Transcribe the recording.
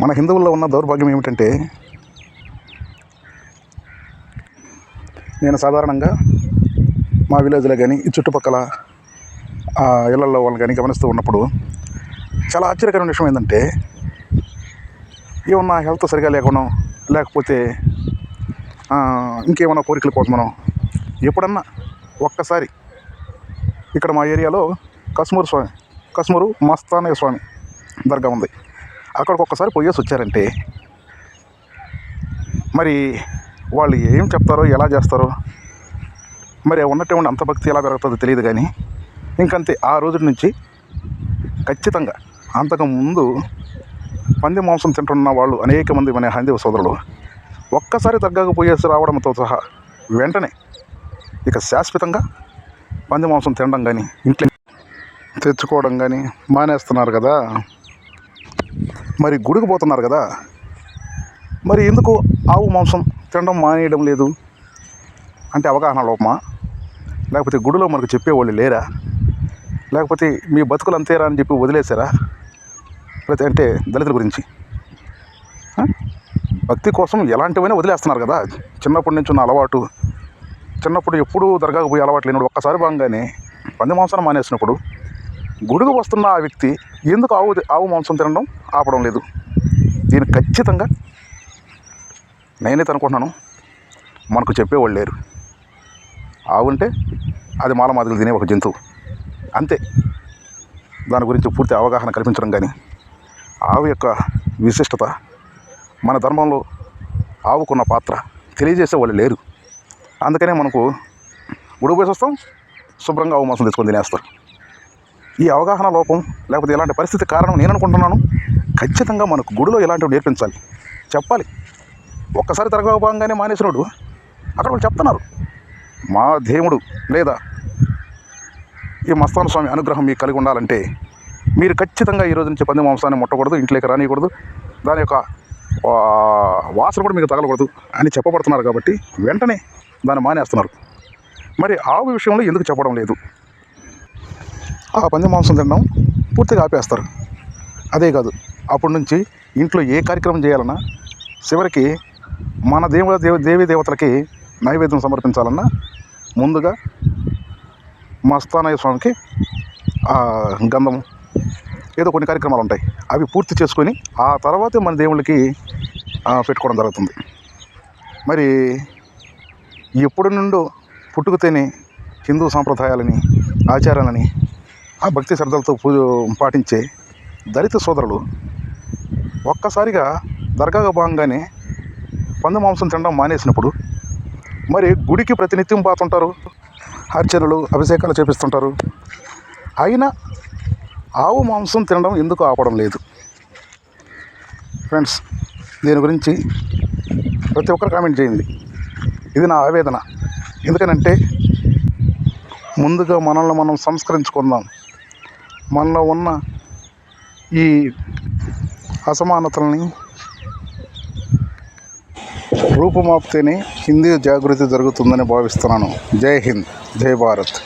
మన హిందువుల్లో ఉన్న దౌర్భాగ్యం ఏమిటంటే నేను సాధారణంగా మా విలేజ్లో కానీ ఈ చుట్టుపక్కల ఇళ్ళలో వాళ్ళు కానీ గమనిస్తూ ఉన్నప్పుడు చాలా ఆశ్చర్యకరమైన విషయం ఏంటంటే ఏమన్నా హెల్త్ సరిగా లేకుండా లేకపోతే ఇంకేమైనా ఇంకేమన్నా కోరికల కోసమనో ఎప్పుడన్నా ఒక్కసారి ఇక్కడ మా ఏరియాలో కస్మూరు స్వామి కస్మూరు మస్తానయ్య స్వామి దర్గా ఉంది. అక్కడికి ఒక్కసారి పోయేసి వచ్చారంటే మరి వాళ్ళు ఏం చెప్తారో ఎలా చేస్తారో మరి ఉన్నట్టే అంత భక్తి ఎలా పెరుగుతుందో తెలియదు కానీ ఇంకంతే. ఆ రోజు నుంచి ఖచ్చితంగా అంతకు ముందు పంది మాంసం తింటున్న వాళ్ళు అనేక మంది మన హైందవ సోదరులు ఒక్కసారి తగ్గకపోయేసి రావడంతో సహా వెంటనే ఇక శాశ్వతంగా పంది మాంసం తినడం కానీ ఇంట్లో తెచ్చుకోవడం కానీ మానేస్తున్నారు కదా. మరి గుడికి పోతున్నారు కదా. మరి ఎందుకు ఆవు మాంసం తినడం మానేయడం లేదు? అంటే అవగాహన లోపమా? లేకపోతే గుడిలో మనకు చెప్పేవాళ్ళు లేరా? లేకపోతే మీ బతుకులు అంతేరా అని చెప్పి వదిలేశారా? లేకపోతే అంటే దళితుల గురించి? భక్తి కోసం ఎలాంటివైనా వదిలేస్తున్నారు కదా. చిన్నప్పటి నుంచి ఉన్న అలవాటు చిన్నప్పుడు ఎప్పుడూ దర్గాకు పోయి అలవాటు లేనివాడు ఒక్కసారి బాగానే పంది మాంసాన్ని మానేసినప్పుడు గుడుగు వస్తున్న ఆ వ్యక్తి ఎందుకు ఆవు ఆవు మాంసం తినడం ఆపడం లేదు? దీన్ని ఖచ్చితంగా నేనే అనుకుంటున్నాను మనకు చెప్పేవాళ్ళు లేరు. ఆవుంటే అది మాల తినే ఒక జంతువు. అంతే. దాని గురించి పూర్తి అవగాహన కల్పించడం కానీ ఆవు యొక్క విశిష్టత మన ధర్మంలో ఆవుకున్న పాత్ర తెలియజేసే వాళ్ళు లేరు. అందుకనే మనకు గుడికి పోయి వస్తాం శుభ్రంగా ఆవు మాంసం తెచ్చుకొని తినేస్తారు. ఈ అవగాహన లోపం లేకపోతే ఇలాంటి పరిస్థితి కారణం నేను అనుకుంటున్నాను. ఖచ్చితంగా మనకు గుడిలో ఇలాంటివి నేర్పించాలి. చెప్పాలి. ఒక్కసారి తరగబాగానే మానేసినోడు అక్కడ వాళ్ళు చెప్తున్నారు. మా దేవుడు లేదా ఈ మస్తాన స్వామి అనుగ్రహం మీకు కలిగి ఉండాలంటే మీరు ఖచ్చితంగా ఈ రోజు నుంచి పంది మాంసాన్ని ముట్టకూడదు ఇంట్లోకి రానియకూడదు. దాని యొక్క వాసన కూడా మీకు తగలకూడదు అని చెప్పబడుతున్నారు కాబట్టి వెంటనే దాన్ని మానేస్తున్నారు. మరి ఆవు విషయంలో ఎందుకు చెప్పడం లేదు? ఆ పంది మాంసం తినడం పూర్తిగా ఆపేస్తారు. అదే కాదు అప్పటి నుంచి ఇంట్లో ఏ కార్యక్రమం చేయాలన్నా చివరికి మన దేవ దేవ దేవీ దేవతలకి నైవేద్యం సమర్పించాలన్నా ముందుగా మస్తానయ్య స్వామికి గంధం ఏదో కొన్ని కార్యక్రమాలు ఉంటాయి. అవి పూర్తి చేసుకొని ఆ తర్వాతే మన దేవుళ్ళకి పెట్టుకోవడం జరుగుతుంది. మరి ఎప్పటి నుండో పుట్టుకతేనే హిందూ సాంప్రదాయాలని ఆచారాలని ఆ భక్తి శ్రద్ధలతో పూజ పాటించే దళిత సోదరులు ఒక్కసారిగా దర్గాగా భాగంగానే పంది మాంసం తినడం మానేసినప్పుడు మరి గుడికి ప్రతినిత్యం పాతుంటారు అర్చనలు అభిషేకాలు చేపిస్తుంటారు. అయినా ఆవు మాంసం తినడం ఎందుకు ఆపడం లేదు? ఫ్రెండ్స్ దీని గురించి ప్రతి ఒక్కరు కామెంట్ చేయండి. ఇది నా ఆవేదన. ఎందుకనంటే ముందుగా మనల్ని మనం సంస్కరించుకుందాం. మనలో ఉన్న ఈ అసమానతల్ని రూపుమాపితేనే హిందీ జాగృతి జరుగుతుందని భావిస్తున్నాను. జై హింద్ జై భారత్.